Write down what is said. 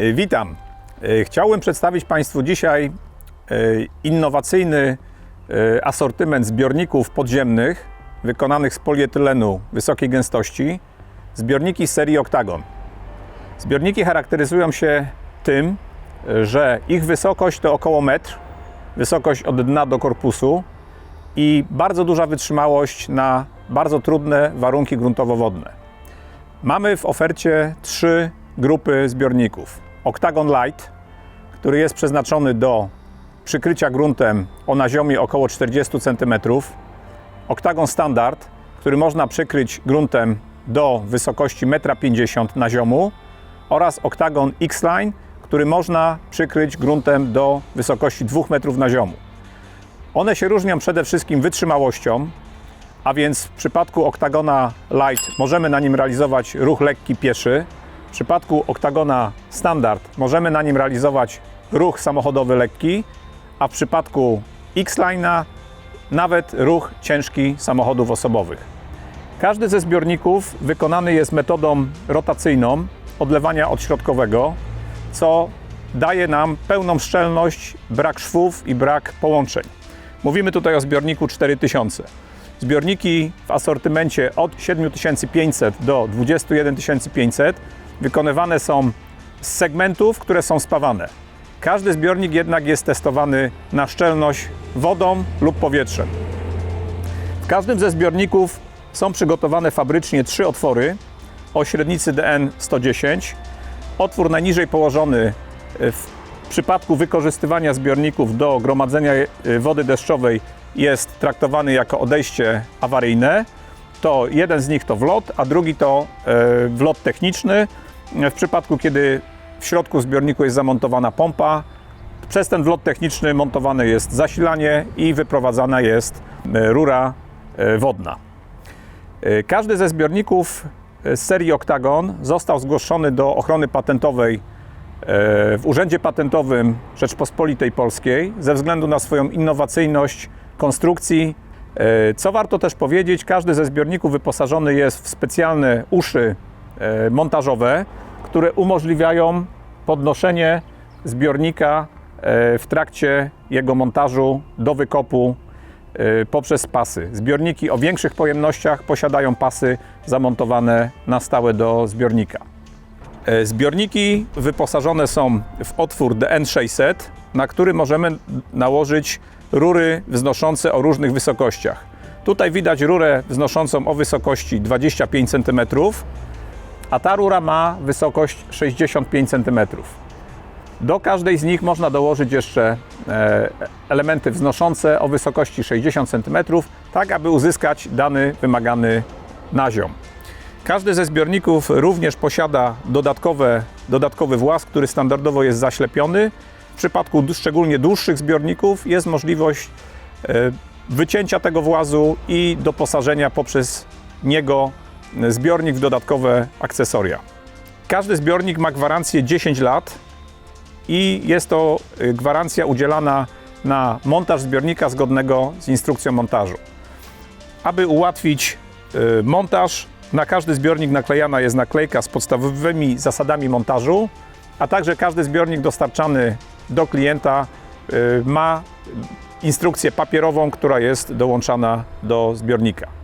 E, Witam. E, Chciałbym przedstawić Państwu dzisiaj e, innowacyjny asortyment zbiorników podziemnych wykonanych z polietylenu wysokiej gęstości, zbiorniki serii Octagon. Zbiorniki charakteryzują się tym, że ich wysokość to około metr, wysokość od dna do korpusu i bardzo duża wytrzymałość na bardzo trudne warunki gruntowo-wodne. Mamy w ofercie trzy grupy zbiorników. Octagon Light, który jest przeznaczony do przykrycia gruntem o naziomie około 40 cm. Octagon Standard, który można przykryć gruntem do wysokości 1,50 m naziomu oraz Octagon X-Line, który można przykryć gruntem do wysokości 2 metrów naziomu. One się różnią przede wszystkim wytrzymałością, a więc w przypadku Octagona Light możemy na nim realizować ruch lekki pieszy. W przypadku Octagona Standard możemy na nim realizować ruch samochodowy lekki, a w przypadku X-Line'a nawet ruch ciężki samochodów osobowych. Każdy ze zbiorników wykonany jest metodą rotacyjną odlewania odśrodkowego, co daje nam pełną szczelność, brak szwów i brak połączeń. Mówimy tutaj o zbiorniku 4000. Zbiorniki w asortymencie od 7500 do 21500 wykonywane są z segmentów, które są spawane. Każdy zbiornik jednak jest testowany na szczelność wodą lub powietrzem. W każdym ze zbiorników są przygotowane fabrycznie trzy otwory o średnicy DN 110. Otwór najniżej położony w przypadku wykorzystywania zbiorników do gromadzenia e, wody deszczowej jest traktowany jako odejście awaryjne. To jeden z nich to wlot, a drugi to e, wlot techniczny. W przypadku, kiedy w środku zbiorniku jest zamontowana pompa, przez ten wlot techniczny montowane jest zasilanie i wyprowadzana jest e, rura e, wodna. E, Każdy ze zbiorników serii Octagon został zgłoszony do ochrony patentowej w Urzędzie Patentowym Rzeczpospolitej Polskiej ze względu na swoją innowacyjność konstrukcji. Co warto też powiedzieć, każdy ze zbiorników wyposażony jest w specjalne uszy montażowe, które umożliwiają podnoszenie zbiornika e, w trakcie jego montażu do wykopu e, poprzez pasy. Zbiorniki o większych pojemnościach posiadają pasy zamontowane na stałe do zbiornika. E, Zbiorniki wyposażone są w otwór DN600, na który możemy nałożyć rury wznoszące o różnych wysokościach. Tutaj widać rurę wznoszącą o wysokości 25 cm, a ta rura ma wysokość 65 cm. Do każdej z nich można dołożyć jeszcze e, elementy wznoszące o wysokości 60 cm, tak aby uzyskać dany wymagany naziom. Każdy ze zbiorników również posiada dodatkowe, dodatkowy włas, który standardowo jest zaślepiony. W przypadku szczególnie dłuższych zbiorników jest możliwość e, wycięcia tego włazu i doposażenia poprzez niego zbiornik w dodatkowe akcesoria. Każdy zbiornik ma gwarancję 10 lat i jest to y, gwarancja udzielana na montaż zbiornika zgodnego z instrukcją montażu. Aby ułatwić y, montaż, na każdy zbiornik naklejana jest naklejka z podstawowymi zasadami montażu, a także każdy zbiornik dostarczany do klienta y, ma instrukcję papierową, która jest dołączana do zbiornika.